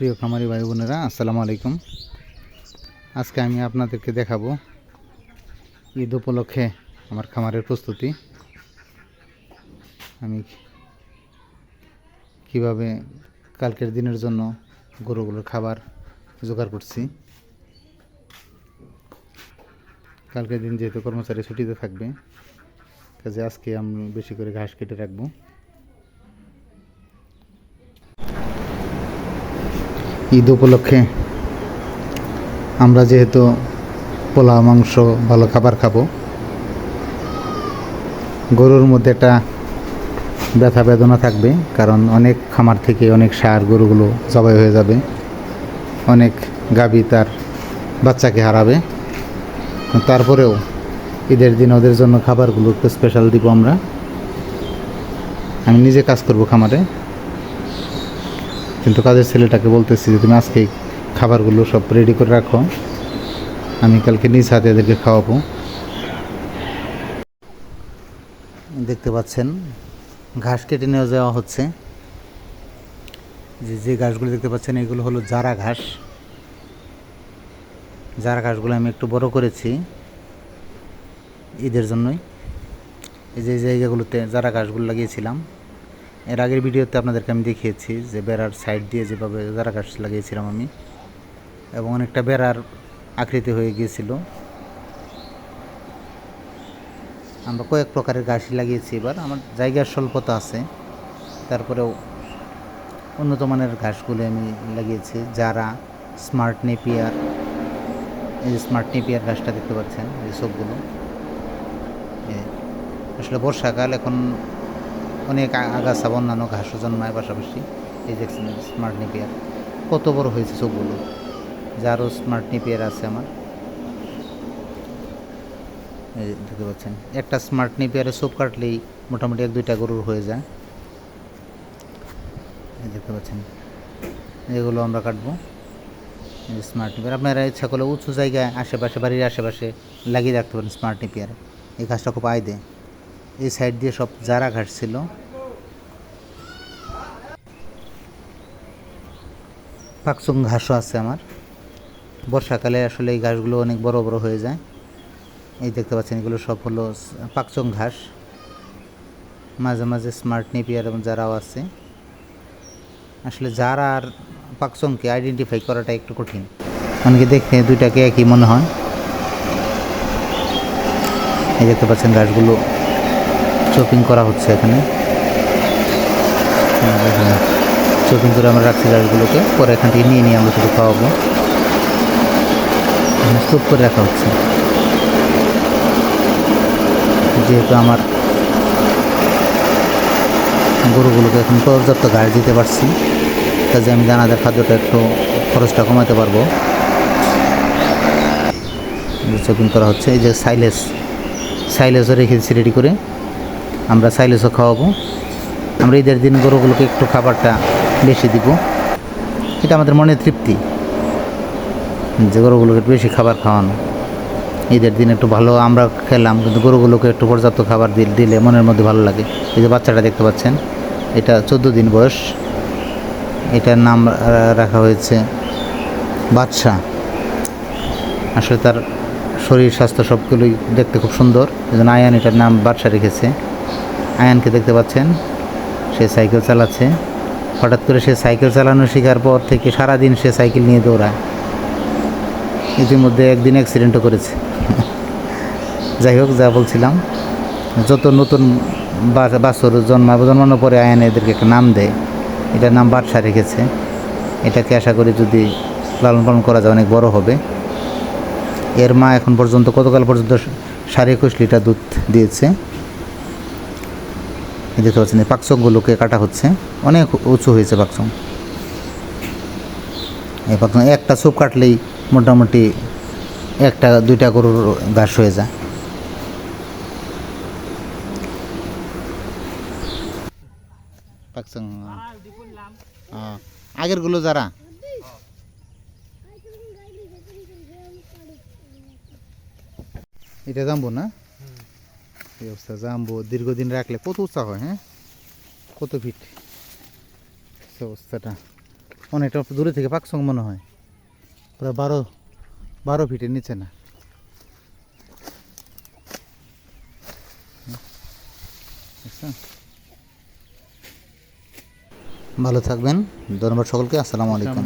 প্রিয় খামারি ভাই বোনেরা, আসসালামু আলাইকুম। আজকে আমি আপনাদেরকে দেখাবো ঈদ উপলক্ষে আমার খামারের প্রস্তুতি। আমি কীভাবে কালকের দিনের জন্য গরুগুলোর খাবার জোগাড় করছি। কালকের দিন যেহেতু কর্মচারী ছুটিতে থাকবে, কাজে আজকে আমি বেশি করে ঘাস কেটে রাখব। ঈদ উপলক্ষে আমরা যেহেতু পোলাও, মাংস, ভালো খাবার খাব, গরুর মধ্যে একটা ব্যথা বেদনা থাকবে, কারণ অনেক খামার থেকে অনেক সার গরুগুলো জবাই হয়ে যাবে, অনেক গাবি তার বাচ্চাকে হারাবে। তারপরেও ঈদের দিন ওদের জন্য খাবারগুলো একটু স্পেশাল দিব আমরা। আমি নিজে কাজ করব খামারে। কিন্তু কাজের ছেলেটাকে বলতেছি যে, তুমি আজকে খাবারগুলো সব রেডি করে রাখো। আমি কালকে নিজ হাতে এদেরকে খাওয়াবো। দেখতে পাচ্ছেন, ঘাস কেটে নিয়ে যাওয়া হচ্ছে। যে যে ঘাসগুলো দেখতে পাচ্ছেন, এগুলো হলো জারা ঘাস। জারা ঘাসগুলো আমি একটু বড় করেছি ঈদের জন্যই। এই যে জায়গাগুলোতে জারা ঘাসগুলো লাগিয়েছিলাম। এর আগের ভিডিওতে আপনাদেরকে আমি দেখিয়েছি যে বেড়ার সাইড দিয়ে যেভাবে জারা ঘাস লাগিয়েছিলাম আমি, এবং অনেকটা বেড়ার আকৃতি হয়ে গিয়েছিল। আমরা কয়েক প্রকারের ঘাসই লাগিয়েছি এবার। আমার জায়গার স্বল্পতা আছে, তারপরেও উন্নত মানের ঘাসগুলো আমি লাগিয়েছি। যারা স্মার্ট নেপিয়ার, এই যে স্মার্ট নেপিয়ার গাছটা দেখতে পাচ্ছেন, এই সবগুলো। আসলে বর্ষাকাল এখন অনেক আগাছা অন্যান্য ঘাসও জন্মায় পাশাপাশি। এই দেখছেন স্মার্ট নিপিয়ার কত বড় হয়েছে সবগুলো যারও স্মার্ট নিপিয়ার আছে আমার। দেখতে পাচ্ছেন, একটা স্মার্ট নেপিয়ারে সোপ কাটলেই মোটামুটি এক দুইটা গরুর হয়ে যায়। দেখতে পাচ্ছেন, এগুলো আমরা কাটবো। স্মার্ট নিপিয়ার আপনারা ইচ্ছা করলে উঁচু জায়গায়, আশেপাশে, বাড়ির আশেপাশে লাগিয়ে রাখতে পারেন স্মার্ট নেপিয়ার এই ঘাসটা খুব আয় দেয়। এই সাইড দিয়ে সব জারা ঘাস ছিল পাকচুং ঘাসও আছে আমার। বর্ষাকালে আসলে এই ঘাসগুলো অনেক বড় বড় হয়ে যায়। এই দেখতে পাচ্ছেন, এগুলো সব হলো পাকচং ঘাস। মাঝে মাঝে স্মার্ট নেপিয়ার এবং যারাও আছে। আসলে যারা আর পাকচংকে আইডেন্টিফাই করাটা একটু কঠিন। অনেকে দেখতে দুইটাকে একই মনে হয়। এই দেখতে পাচ্ছেন ঘাসগুলো। চপিং করা হচ্ছে এখানে। চপিং করে আমরা রাখছি গাছগুলোকে। পরে এখান থেকে নিয়ে নিয়ে আমরা শুধু খাওয়াবো। স্তূপ করে রাখা হচ্ছে। যেহেতু আমার গরুগুলোকে এখন পর্যাপ্ত ঘাস দিতে পারছি কাজে আমি দানাদার খাদ্যটা একটু খরচটা কমাতে পারব। চপিং করা হচ্ছে। এই যে সাইলেস, সাইলেসও রেখেছি রেডি করে। আমরা সাইলেসও খাওয়াবো। আমরা ঈদের দিন গরুগুলোকে একটু খাবারটা বেশি দিব। এটা আমাদের মনে তৃপ্তি যে গরুগুলোকে একটু বেশি খাবার খাওয়ানো। ঈদের দিন একটু ভালো আমরা খেলাম, কিন্তু গরুগুলোকে একটু পর্যাপ্ত খাবার দিল- দিলে মনের মধ্যে ভালো লাগে। এই যে বাচ্চাটা দেখতে পাচ্ছেন, এটা চোদ্দ দিন বয়স। এটার নাম রাখা হয়েছে বাদশা আসলে তার শরীর, স্বাস্থ্য সবগুলোই দেখতে খুব সুন্দর। এই জন্য আয়ান এটার নাম বাদশা রেখেছে। আয়ানকে দেখতে পাচ্ছেন। সে সাইকেল চালাচ্ছে। হঠাৎ করে সে সাইকেল চালানো শেখার পর থেকে সারাদিন সে সাইকেল নিয়ে দৌড়ায়। ইতিমধ্যে একদিন অ্যাক্সিডেন্টও করেছে। যাই হোক, যা বলছিলাম। যত নতুন বাছুর জন্মাবে জন্মানোর পরে আয়ান এদেরকে একটা নাম দেয়। এটার নাম বাদশা রেখেছে। এটাকে আশা করি যদি লালন পালন করা যায়, অনেক বড় হবে। এর মা এখন পর্যন্ত গতকাল পর্যন্ত সাড়ে একুশ লিটার দুধ দিয়েছে? দেখতে পাচ্ছেন, এই পাকচকগুলোকে কাটা হচ্ছে। অনেক উঁচু হয়েছে পাকচক। এই পাকচক একটা চুপ কাটলেই মোটামুটি একটা, দুইটা গরুর ঘাস হয়ে যায়। পাকচং আগেরগুলো যারা? এটা জানব না? এই অবস্থা দীর্ঘদিন রাখলে কত উঁচা হয় হ্যাঁ? কত ফিট সে অবস্থাটা অনেকটা দূরে থেকে পাকসং মনে হয়। প্রায় বারো বারো ফিটের নিচে না? ভালো থাকবেন, ধন্যবাদ সকলকে, আসসালামু আলাইকুম।